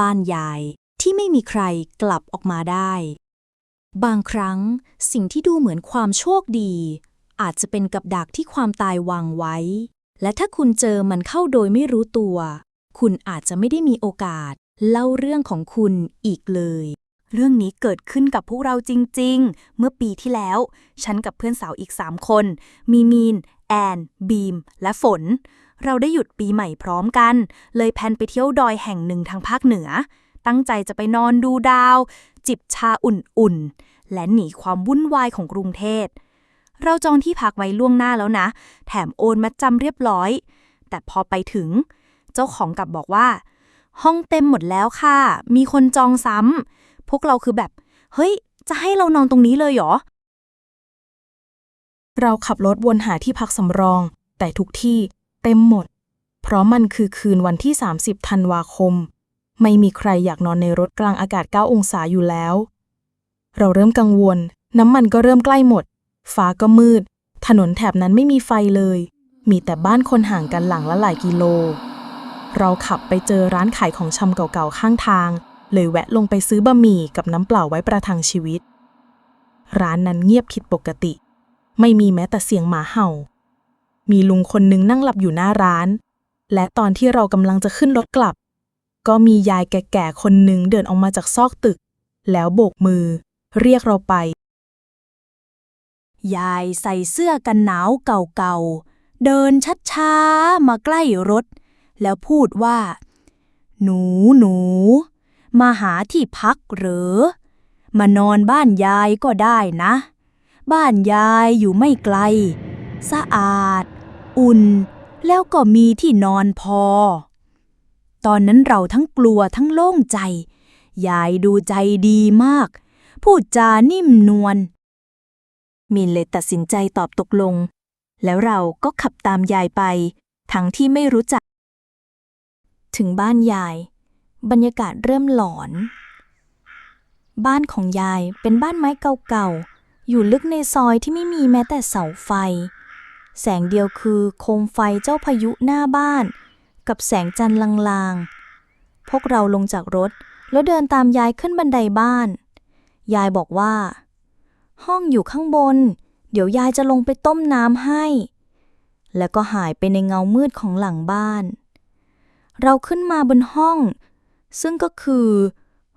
บ้านยายที่ไม่มีใครกลับออกมาได้ บางครั้งสิ่งที่ดูเหมือนความโชคดี อาจจะเป็นกับดักที่ความตายวางไว้ และถ้าคุณเจอมันเข้าโดยไม่รู้ตัว คุณอาจจะไม่ได้มีโอกาส เล่าเรื่องของคุณอีกเลย เรื่องนี้เกิดขึ้นกับพวกเราจริง ๆ เมื่อปีที่แล้ว ฉันกับเพื่อนสาวอีก3คน มีมีน แอน บีม และฝน เราได้หยุดปีใหม่พร้อมกัน เลยแพนไปเที่ยวดอยแห่งหนึ่งทางภาคเหนือ ตั้งใจจะไปนอนดูดาว จิบชาอุ่นๆ และหนีความวุ่นวายของกรุงเทพเราจองที่พักไว้ล่วงหน้าแล้วนะ แถมโอนมัดจำเรียบร้อย แต่พอไปถึง เจ้าของกลับบอกว่า ห้องเต็มหมดแล้วค่ะ มีคนจองซ้ำพวกเราคือแบบ เฮ้ย จะให้เรานอนตรงนี้เลยเหรอ เราขับรถวนหาที่พักสำรอง แต่ทุกที่ เต็มหมด เพราะมันคือคืนวันที่ 30 ธันวาคม ไม่มีใครอยากนอนในรถกลางอากาศ 9 องศาอยู่แล้ว เราเริ่มกังวล น้ำมันก็เริ่มใกล้หมด ฟ้าก็มืด ถนนแถบนั้นไม่มีไฟเลย มีแต่บ้านคนห่างกันหลังละหลายกิโล เราขับไปเจอร้านขายของชำเก่าๆข้างทาง เลยแวะลงไปซื้อบะหมี่กับน้ำเปล่าไว้ประทังชีวิต ร้านนั้นเงียบผิดปกติ ไม่มีแม้แต่เสียงหมาเห่า มีลุงคนหนึงนั่งหลับอยู่หน้าร้าน และตอนที่เรากำลังจะขึ้นรถกลับ ก็มียายแก่ๆคนหนึ่งเดินออกมาจากซอกตึก แล้วโบกมือ เรียกเราไป ยายใส่เสื้อกันหนาวเก่าๆ เดินช้าๆ มาใกล้รถ แล้วพูดว่า หนูหนูมาหาที่พักหรือ มานอนบ้านยายก็ได้นะ บ้านยายอยู่ไม่ไกล สะอาด อุ่น แล้วก็มีที่นอนพอ ตอนนั้นเราทั้งกลัวทั้งโล่งใจ ยายดูใจดีมาก พูดจานิ่มนวล มินเลยตัดสินใจตอบตกลง แล้วเราก็ขับตามยายไป ทั้งที่ไม่รู้จัก ถึงบ้านยาย บรรยากาศเริ่มหลอน บ้านของยายเป็นบ้านไม้เก่าๆ อยู่ลึกในซอยที่ไม่มีแม้แต่เสาไฟ แสงเดียวคือโคมไฟเจ้าพายุหน้าบ้าน กับแสงจันทร์ลางๆ พวกเราลงจากรถ แล้วเดินตามยายขึ้นบันไดบ้าน ยายบอกว่า ห้องอยู่ข้างบน เดี๋ยวยายจะลงไปต้มน้ำให้ แล้วก็หายไปในเงามืดของหลังบ้าน เราขึ้นมาบนห้อง ซึ่งก็คือ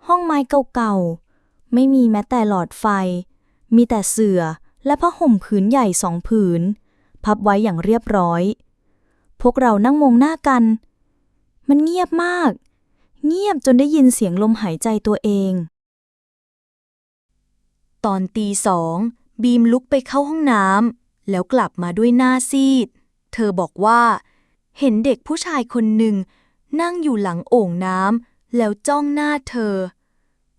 ห้องไม้เก่าๆ ไม่มีแม้แต่หลอดไฟ มีแต่เสื่อและผ้าห่มผืนใหญ่สองผืน พับไว้อย่างเรียบร้อย พวกเรานั่งมองหน้ากัน มันเงียบมาก เงียบจนได้ยินเสียงลมหายใจตัวเอง ตอนตีสองบีมลุกไปเข้าห้องน้ำแล้วกลับมาด้วยหน้าซีด เธอบอกว่า เห็นเด็กผู้ชายคนหนึ่ง นั่งอยู่หลังโอ่งน้ำแล้วจ้องหน้าเธอ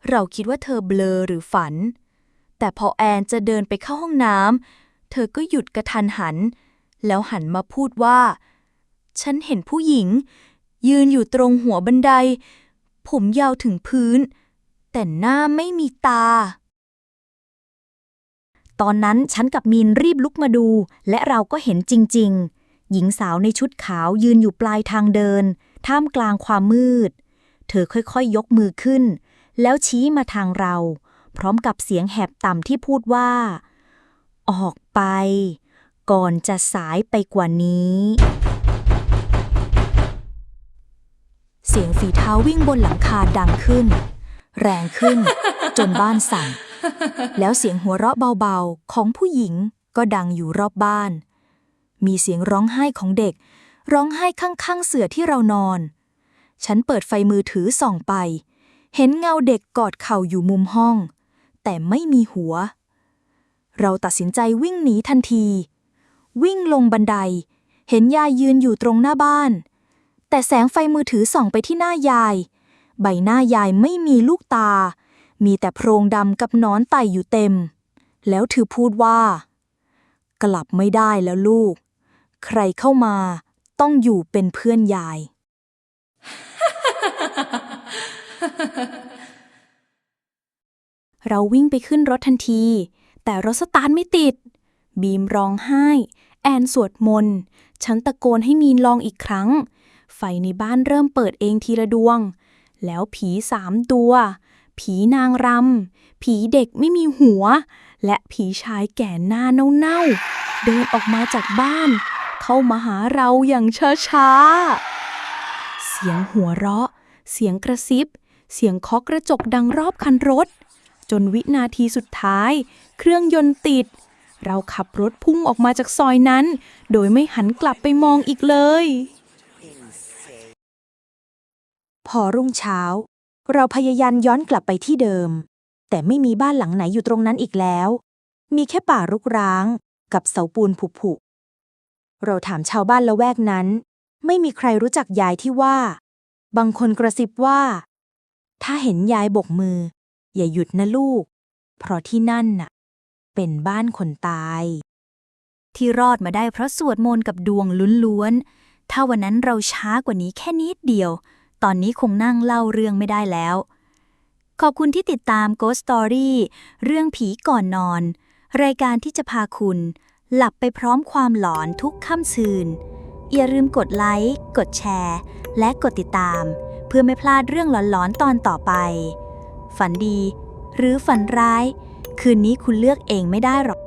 เราคิดว่าเธอเบลอหรือฝัน แต่พอแอนจะเดินไปเข้าห้องน้ำ เธอก็หยุดกระทันหัน แล้วหันมาพูดว่า ฉันเห็นผู้หญิง ยืนอยู่ตรงหัวบันได ผมยาวถึงพื้น แต่หน้าไม่มีตา ตอนนั้นฉันกับมีนรีบลุกมาดู และเราก็เห็นจริง ๆ หญิงสาวในชุดขาวยืนอยู่ปลายทางเดิน ท่ามกลางความมืด เธอค่อยๆยกมือขึ้น แล้วชี้มาทางเรา พร้อมกับเสียงแหบต่ำที่พูดว่า ออกไป ก่อนจะสายไปกว่านี้ เสียงฝีเท้าวิ่งบนหลังคาดังขึ้น แรงขึ้น จนบ้านสั่น แล้วเสียงหัวเราะเบาๆ ของผู้หญิงก็ดังอยู่รอบบ้าน มีเสียงร้องไห้ของเด็ก ร้องไห้ข้างๆเสื่อที่เรานอน ฉันเปิดไฟมือถือส่องไป เห็นเงาเด็กกอดเข่าอยู่มุมห้อง แต่ไม่มีหัว เราตัดสินใจวิ่งหนีทันที วิ่งลงบันได เห็นยายยืนอยู่ตรงหน้าบ้าน แต่แสงไฟมือถือส่องไปที่หน้ายาย ใบหน้ายายไม่มีลูกตา มีแต่โพรงดำกับนอนไต่อยู่เต็ม แล้วเธอพูดว่า กลับไม่ได้แล้วลูก ใครเข้ามาต้องอยู่เป็นเพื่อนยาย เราวิ่งไปขึ้นรถทันที แต่รถสตาร์ทไม่ติด บีมร้องไห้ แอนสวดมนต์ฉันตะโกนให้มีนลองอีกครั้ง ไฟในบ้านเริ่มเปิดเองทีละดวง แล้วผีสามตัว ผีนางรำ ผีเด็กไม่มีหัว และผีชายแก่หน้าเน่าๆ เดินออกมาจากบ้าน เข้ามาหาเราอย่างช้าๆ เสียงหัวเราะ เสียงกระซิบ เสียงเคาะกระจกดังรอบคันรถ จนวินาทีสุดท้าย เครื่องยนต์ติด เราขับรถพุ่งออกมาจากซอยนั้น โดยไม่หันกลับไปมองอีกเลย พอรุ่งเช้า เราพยายามย้อนกลับไปที่เดิม แต่ไม่มีบ้านหลังไหนอยู่ตรงนั้นอีกแล้ว มีแค่ป่ารกร้าง กับเสาปูนผุๆเราถามชาวบ้านละแวกนั้น ไม่มีใครรู้จักยายที่ว่า บางคนกระซิบว่า ถ้าเห็นยายบกมือ อย่าหยุดนะลูก เพราะที่นั่นน่ะ เป็นบ้านคนตาย ที่รอดมาได้เพราะสวดมนต์กับดวงลุ้วนๆ ถ้าวันนั้นเราช้ากว่านี้แค่นิดเดียว ตอนนี้คงนั่งเล่าเรื่องไม่ได้แล้ว ขอบคุณที่ติดตาม Ghost Story เรื่องผีก่อนนอน รายการที่จะพาคุณ หลับไปพร้อมความหลอนทุกค่ำคืน อย่าลืมกดไลค์ กดแชร์ และกดติดตาม เพื่อไม่พลาดเรื่องหลอนๆตอนต่อไป ฝันดี หรือฝันร้าย คืนนี้คุณเลือกเองไม่ได้หรอก